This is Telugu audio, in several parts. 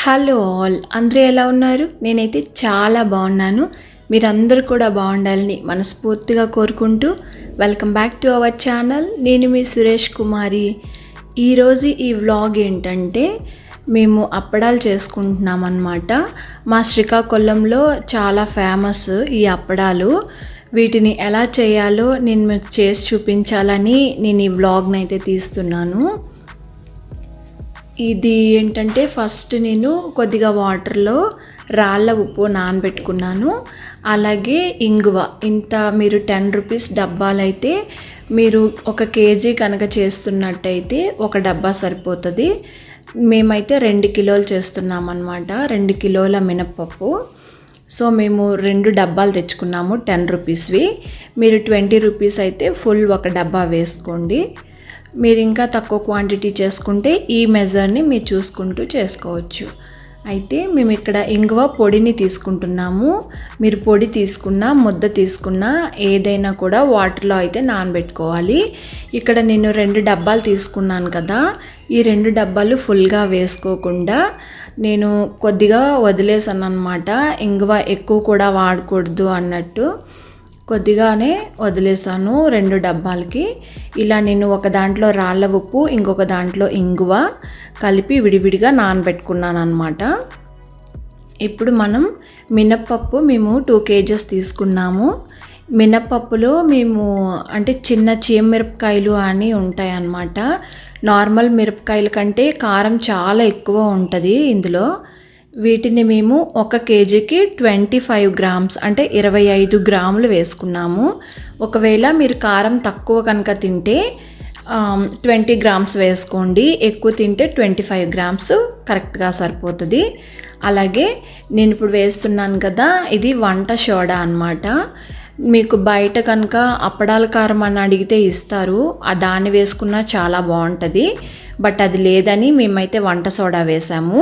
హలో ఆల్ అందరూ ఎలా ఉన్నారు? నేనైతే చాలా బాగున్నాను. మీరందరూ కూడా బాగుండాలని మనస్ఫూర్తిగా కోరుకుంటూ welcome back to our channel నేను మీ సురేష్ కుమారి. ఈరోజు ఈ వ్లాగ్ ఏంటంటే మేము అప్పడాలు చేసుకుంటున్నాం అన్నమాట మా శ్రీకాకుళంలో చాలా ఫేమస్ ఈ అప్పడాలు. వీటిని ఎలా చేయాలో నేను మీకు చేసి చూపించాలని నేను ఈ వ్లాగ్ని అయితే తీస్తున్నాను. ఇది ఏంటంటే ఫస్ట్ నేను కొద్దిగా వాటర్లో రాళ్ళ ఉప్పు నానబెట్టుకున్నాను. అలాగే ఇంగువ. ఇంత మీరు టెన్ రూపీస్ డబ్బాలైతే మీరు ఒక కేజీ కనుక చేస్తున్నట్టయితే ఒక డబ్బా సరిపోతుంది. మేమైతే రెండు కిలోలు చేస్తున్నాం అనమాట రెండు కిలోల మినప్పప్పు. సో మేము రెండు డబ్బాలు తెచ్చుకున్నాము టెన్ రూపీస్వి. మీరు ట్వంటీ రూపీస్ అయితే ఫుల్ ఒక డబ్బా వేసుకోండి. మీరు ఇంకా తక్కువ క్వాంటిటీ చేసుకుంటే ఈ మెజర్ని మీరు చూసుకుంటూ చేసుకోవచ్చు. అయితే మేము ఇక్కడ ఇంగువ పొడిని తీసుకుంటున్నాము. మీరు పొడి తీసుకున్నా ముద్ద తీసుకున్నా ఏదైనా కూడా వాటర్లో అయితే నానబెట్టుకోవాలి. ఇక్కడ నేను రెండు డబ్బాలు తీసుకున్నాను కదా. ఈ రెండు డబ్బాలు ఫుల్గా వేసుకోకుండా నేను కొద్దిగా వదిలేసాను అనమాట ఇంగువ ఎక్కువ కూడా వాడకూడదు అన్నట్టు. కొద్దిగానే వదిలేసాను రెండు డబ్బాలకి. ఇలా నేను ఒక దాంట్లో రాళ్ళ ఉప్పు ఇంకొక దాంట్లో ఇంగువ కలిపి విడివిడిగా నానబెట్టుకున్నాను అనమాట ఇప్పుడు మనం మినప్పప్పు మేము టూ కేజెస్ తీసుకున్నాము. మినప్పప్పులో మేము అంటే చిన్న చీమిరపకాయలు అని ఉంటాయి అన్నమాట నార్మల్ మిరపకాయల కంటే కారం చాలా ఎక్కువ ఉంటుంది ఇందులో. వీటిని మేము ఒక కేజీకి ట్వంటీ ఫైవ్ గ్రామ్స్ అంటే ఇరవై ఐదు గ్రాములు వేసుకున్నాము. ఒకవేళ మీరు కారం తక్కువ కనుక తింటే ట్వంటీ గ్రామ్స్ వేసుకోండి. ఎక్కువ తింటే ట్వంటీ ఫైవ్ గ్రామ్స్ కరెక్ట్గా సరిపోతుంది. అలాగే నేను ఇప్పుడు వేస్తున్నాను కదా ఇది వంట సోడా అనమాట మీకు బయట కనుక అప్పడాల కారం అని అడిగితే ఇస్తారు. ఆ దాన్ని వేసుకున్నా చాలా బాగుంటుంది. బట్ అది లేదని మేమైతే వంట సోడా వేసాము.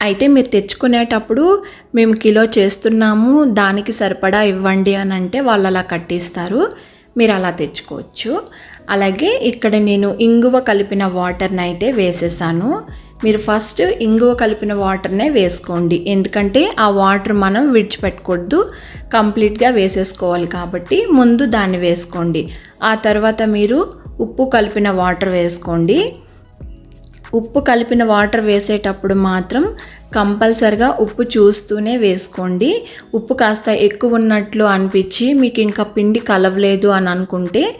అయితే మీరు తెచ్చుకునేటప్పుడు మేము కిలో చేస్తున్నాము దానికి సరిపడా ఇవ్వండి అని అంటే వాళ్ళు అలా కట్టిస్తారు. మీరు అలా తెచ్చుకోవచ్చు. అలాగే ఇక్కడ నేను ఇంగువ కలిపిన వాటర్ని అయితే వేసేసాను. మీరు ఫస్ట్ ఇంగువ కలిపిన వాటర్నే వేసుకోండి. ఎందుకంటే ఆ వాటర్ మనం విడిచిపెట్టకూడదు. కంప్లీట్గా వేసేసుకోవాలి కాబట్టి ముందు దాన్ని వేసుకోండి. ఆ తర్వాత మీరు ఉప్పు కలిపిన వాటర్ వేసుకోండి. ఉప్పు కలిపిన వాటర్ వేసేటప్పుడు మాత్రం కంపల్సరిగా ఉప్పు చూస్తూనే వేసుకోండి. ఉప్పు కాస్త ఎక్కువ ఉన్నట్లు అనిపించి మీకు ఇంకా పిండి కలవలేదు అని అనుకుంటే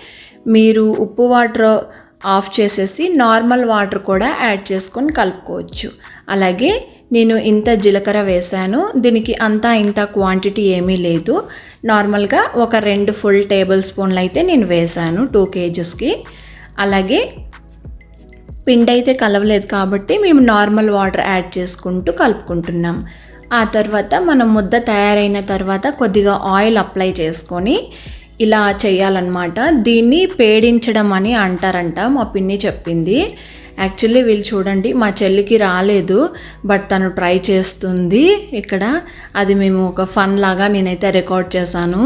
మీరు ఉప్పు వాటర్ ఆఫ్ చేసేసి నార్మల్ వాటర్ కూడా యాడ్ చేసుకొని కలుపుకోవచ్చు. అలాగే నేను ఇంత జీలకర్ర వేశాను. దీనికి అంతా ఇంత క్వాంటిటీ ఏమీ లేదు. నార్మల్గా ఒక రెండు ఫుల్ టేబుల్ స్పూన్లు అయితే నేను వేశాను టూ కేజెస్కి. అలాగే పిండి అయితే కలవలేదు కాబట్టి మేము నార్మల్ వాటర్ యాడ్ చేసుకుంటూ కలుపుకుంటున్నాం. ఆ తర్వాత మనం ముద్ద తయారైన తర్వాత కొద్దిగా ఆయిల్ అప్లై చేసుకొని ఇలా చేయాలన్నమాట. దీన్ని పేడించడం అని అంటారంట మా పిన్ని చెప్పింది. యాక్చువల్లీ వీళ్ళు చూడండి మా చెల్లికి రాలేదు బట్ తను ట్రై చేస్తుంది ఇక్కడ. అది మేము ఒక ఫన్ లాగా నేనైతే రికార్డ్ చేశాను.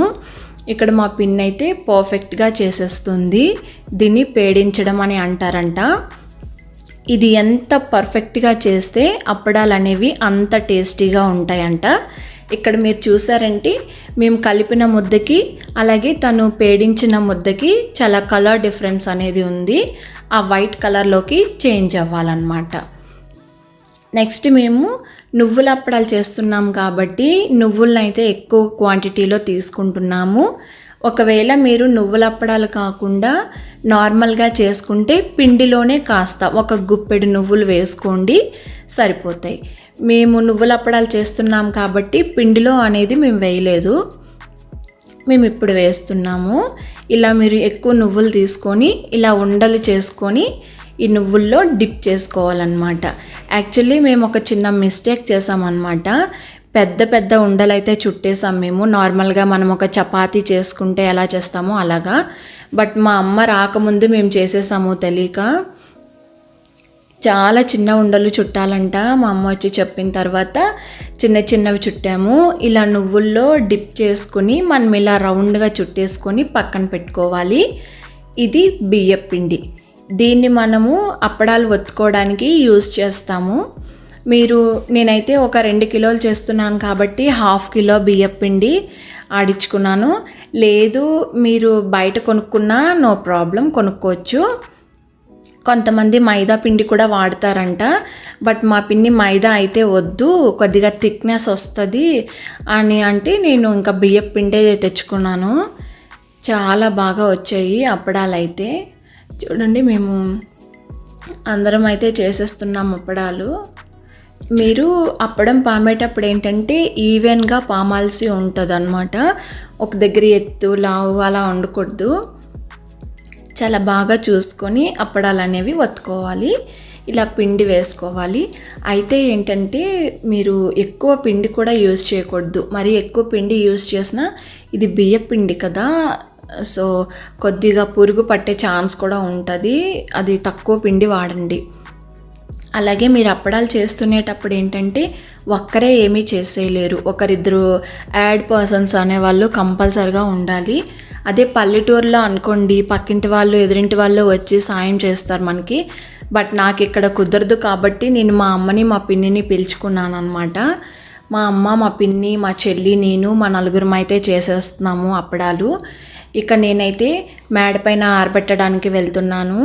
ఇక్కడ మా పిన్ అయితే పర్ఫెక్ట్గా చేసేస్తుంది. దీన్ని పేడించడం అని అంటారంట. ఇది ఎంత పర్ఫెక్ట్గా చేస్తే అప్పడాలు అనేవి అంత టేస్టీగా ఉంటాయంట. ఇక్కడ మీరు చూసారంటే మేము కలిపిన ముద్దకి అలాగే తను పేడించిన ముద్దకి చాలా కలర్ డిఫరెన్స్ అనేది ఉంది. ఆ వైట్ కలర్లోకి చేంజ్ అవ్వాలన్నమాట. నెక్స్ట్ మేము నువ్వుల అప్పడాలు చేస్తున్నాం కాబట్టి నువ్వులనైతే ఎక్కువ క్వాంటిటీలో తీసుకుంటున్నాము. ఒకవేళ మీరు నువ్వుల అప్పడాలు కాకుండా నార్మల్గా చేసుకుంటే పిండిలోనే కాస్త ఒక గుప్పెడు నువ్వులు వేసుకోండి సరిపోతాయి. మేము నువ్వుల అప్పడాలు చేస్తున్నాం కాబట్టి పిండిలో అనేది మేము వేయలేదు. మేము ఇప్పుడు వేస్తున్నాము. ఇలా మీరు ఎక్కువ నువ్వులు తీసుకొని ఇలా ఉండలు చేసుకొని ఈ నువ్వుల్లో డిప్ చేసుకోవాలన్నమాట. యాక్చువల్లీ మేము ఒక చిన్న మిస్టేక్ చేసామన్నమాట పెద్ద పెద్ద ఉండలైతే చుట్టేసాం మేము. నార్మల్గా మనం ఒక చపాతీ చేసుకుంటే ఎలా చేస్తామో అలాగా. బట్ మా అమ్మ రాకముందు మేము చేసేసాము తెలియక. చాలా చిన్న ఉండలు చుట్టాలంట. మా అమ్మ వచ్చి చెప్పిన తర్వాత చిన్న చిన్నవి చుట్టాము. ఇలా నువ్వుల్లో డిప్ చేసుకుని మనం ఇలా రౌండ్గా చుట్టేసుకొని పక్కన పెట్టుకోవాలి. ఇది బియ్యపిండి. దీన్ని మనము అప్పడాలు ఒత్తుకోవడానికి యూజ్ చేస్తాము. మీరు నేనైతే ఒక రెండు కిలోలు చేస్తున్నాను కాబట్టి హాఫ్ కిలో బియ్యం పిండి ఆడించుకున్నాను లేదు మీరు బయట కొనుక్కున్నా నో ప్రాబ్లం కొనుక్కోవచ్చు. కొంతమంది మైదా పిండి కూడా వాడతారంట. బట్ మా పిండి మైదా అయితే వద్దు కొద్దిగా థిక్నెస్ వస్తుంది అని అంటే నేను ఇంకా బియ్యం పిండే తెచ్చుకున్నాను. చాలా బాగా వచ్చాయి అప్పడాలు అయితే చూడండి మేము అందరం అయితే చేసేస్తున్నాం అప్పడాలు. మీరు అప్పడం పామేటప్పుడు ఏంటంటే ఈవెన్గా పామాల్సి ఉంటుంది అనమాట ఒక దగ్గర ఎత్తు లావు అలా వండకూడదు చాలా బాగా చూసుకొని అప్పడాలు అనేవి వత్తుకోవాలి. ఇలా పిండి వేసుకోవాలి. అయితే ఏంటంటే మీరు ఎక్కువ పిండి కూడా యూజ్ చేయకూడదు. మరి ఎక్కువ పిండి యూజ్ చేసినా ఇది బియ్య పిండి కదా. సో కొద్దిగా పురుగు పట్టే ఛాన్స్ కూడా ఉంటుంది. అది తక్కువ పిండి వాడండి. అలాగే మీరు అప్పడాలు చేస్తునేటప్పుడు ఏంటంటే ఒక్కరే ఏమీ చేసేయలేరు. ఒకరిద్దరు యాడ్ పర్సన్స్ అనేవాళ్ళు కంపల్సరిగా ఉండాలి. అదే పల్లెటూరులో అనుకోండి పక్కింటి వాళ్ళు ఎదురింటి వాళ్ళు వచ్చి సాయం చేస్తారు మనకి. బట్ నాకు ఇక్కడ కుదరదు కాబట్టి నేను మా అమ్మని మా పిన్నిని పిలుచుకున్నాను అనమాట మా అమ్మ మా పిన్ని మా చెల్లి నేను మా నలుగురం అయితే చేసేస్తున్నాము అప్పడాలు. ఇక నేనైతే మేడపైన ఆరబెట్టడానికి వెళ్తున్నాను.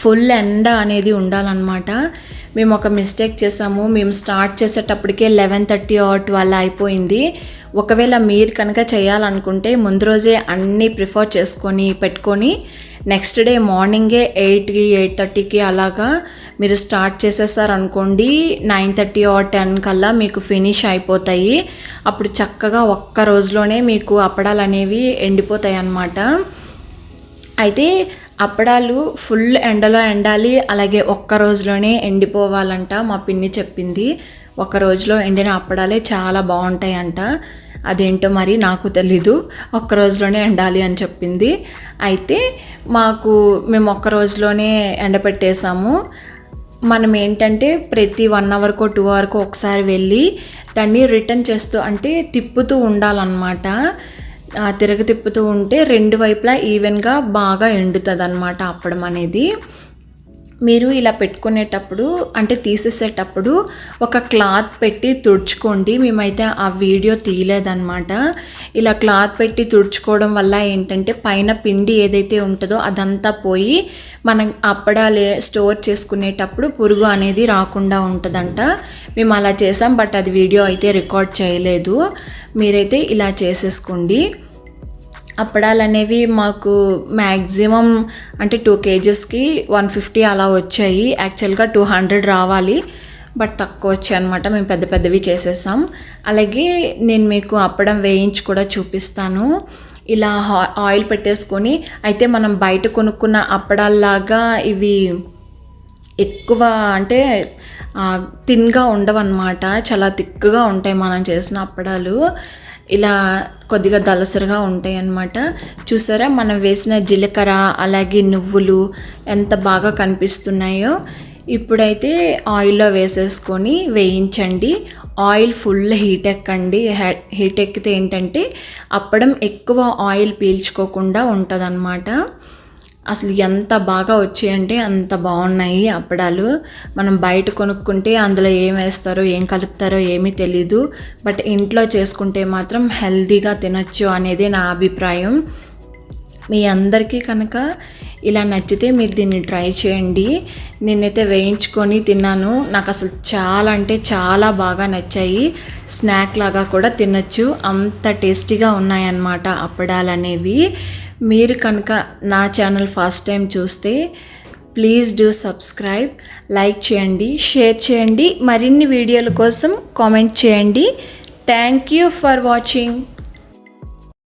ఫుల్ ఎండ అనేది ఉండాలన్నమాట. మేము ఒక మిస్టేక్ చేసాము. మేము స్టార్ట్ చేసేటప్పటికే లెవెన్ థర్టీ ఆర్ ట్వెల్వ్ అయిపోయింది. ఒకవేళ మీరు కనుక చేయాలనుకుంటే ముందు రోజే అన్నీ ప్రిఫర్ చేసుకొని పెట్టుకొని నెక్స్ట్ డే మార్నింగే ఎయిట్కి ఎయిట్ థర్టీకి అలాగా మీరు స్టార్ట్ చేసేసారనుకోండి నైన్ థర్టీ ఆర్ టెన్ కల్లా మీకు ఫినిష్ అయిపోతాయి. అప్పుడు చక్కగా ఒక్క రోజులోనే మీకు అప్పడాలు అనేవి ఎండిపోతాయి అన్నమాట అయితే అప్పడాలు ఫుల్ ఎండలో ఎండాలి అలాగే ఒక్క రోజులోనే ఎండిపోవాలంట మా పిన్ని చెప్పింది. ఒక రోజులో ఎండిన అప్పడాలే చాలా బాగుంటాయి అంట అదేంటో మరి నాకు తెలీదు. ఒక్క రోజులోనే ఎండాలి అని చెప్పింది. అయితే మాకు మేము ఒక్క రోజులోనే ఎండపెట్టేసాము మనం ఏంటంటే ప్రతి వన్ అవర్కో టూ అవర్కో ఒకసారి వెళ్ళి దాన్ని రిటర్న్ చేస్తూ అంటే తిప్పుతూ ఉండాలన్నమాట. తిరగ తిప్పుతూ ఉంటే రెండు వైపులా ఈవెన్గా బాగా ఎండుతుంది అనమాట అప్పడం అనేది. మీరు ఇలా పెట్టుకునేటప్పుడు అంటే తీసేసేటప్పుడు ఒక క్లాత్ పెట్టి తుడుచుకోండి. మేమైతే ఆ వీడియో తీయలేదన్నమాట. ఇలా క్లాత్ పెట్టి తుడుచుకోవడం వల్ల ఏంటంటే పైన పిండి ఏదైతే ఉంటుందో అదంతా పోయి మనం అప్పడాలే స్టోర్ చేసుకునేటప్పుడు పురుగు అనేది రాకుండా ఉంటుందంట. మేము అలా చేసాం బట్ అది వీడియో అయితే రికార్డ్ చేయలేదు. మీరైతే ఇలా చేసేసుకోండి. అప్పడాలు అనేవి మాకు మ్యాక్సిమం అంటే టూ కేజెస్కి వన్ ఫిఫ్టీ అలా వచ్చాయి. యాక్చువల్గా టూ హండ్రెడ్ రావాలి. బట్ తక్కువ వచ్చాయి అనమాట మేము పెద్ద పెద్దవి చేసేసాం. అలాగే నేను మీకు అప్పడం వేయించి కూడా చూపిస్తాను. ఇలా ఆయిల్ పెట్టేసుకొని అయితే మనం బయట కొనుక్కున్న అప్పడాల్లాగా ఇవి ఎక్కువ అంటే తిన్గా ఉండవన్నమాట. చాలా తిక్కుగా ఉంటాయి మనం చేసిన అప్పడాలు. ఇలా కొద్దిగా దలసరిగా ఉంటాయి అన్నమాట చూసారా మనం వేసిన జీలకర్ర అలాగే నువ్వులు ఎంత బాగా కనిపిస్తున్నాయో. ఇప్పుడైతే ఆయిల్లో వేసేసుకొని వేయించండి. ఆయిల్ ఫుల్ హీట్ ఎక్కండి. హీట్ ఎక్కితే ఏంటంటే అప్పడం ఎక్కువ ఆయిల్ పీల్చుకోకుండా ఉంటుంది అసలు ఎంత బాగా వచ్చాయంటే అంత బాగున్నాయి అప్పడాలు. మనం బయట కొనుక్కుంటే అందులో ఏం వేస్తారో ఏం కలుపుతారో ఏమీ తెలీదు. బట్ ఇంట్లో చేసుకుంటే మాత్రం హెల్దీగా తినొచ్చు అనేది నా అభిప్రాయం. మీ అందరికీ కనుక ఇలా నచ్చితే మీరు దీన్ని ట్రై చేయండి. నేనైతే వేయించుకొని తిన్నాను. నాకు అసలు చాలా అంటే చాలా బాగా నచ్చాయి. స్నాక్ లాగా కూడా తినచ్చు. అంత టేస్టీగా ఉన్నాయన్నమాట అప్పడాలు అనేవి మీరు కనుక నా ఛానల్ ఫస్ట్ టైం చూస్తే ప్లీజ్ డూ సబ్స్క్రైబ్ లైక్ చేయండి షేర్ చేయండి. మరిన్ని వీడియోల కోసం కామెంట్ చేయండి. Thank you for watching.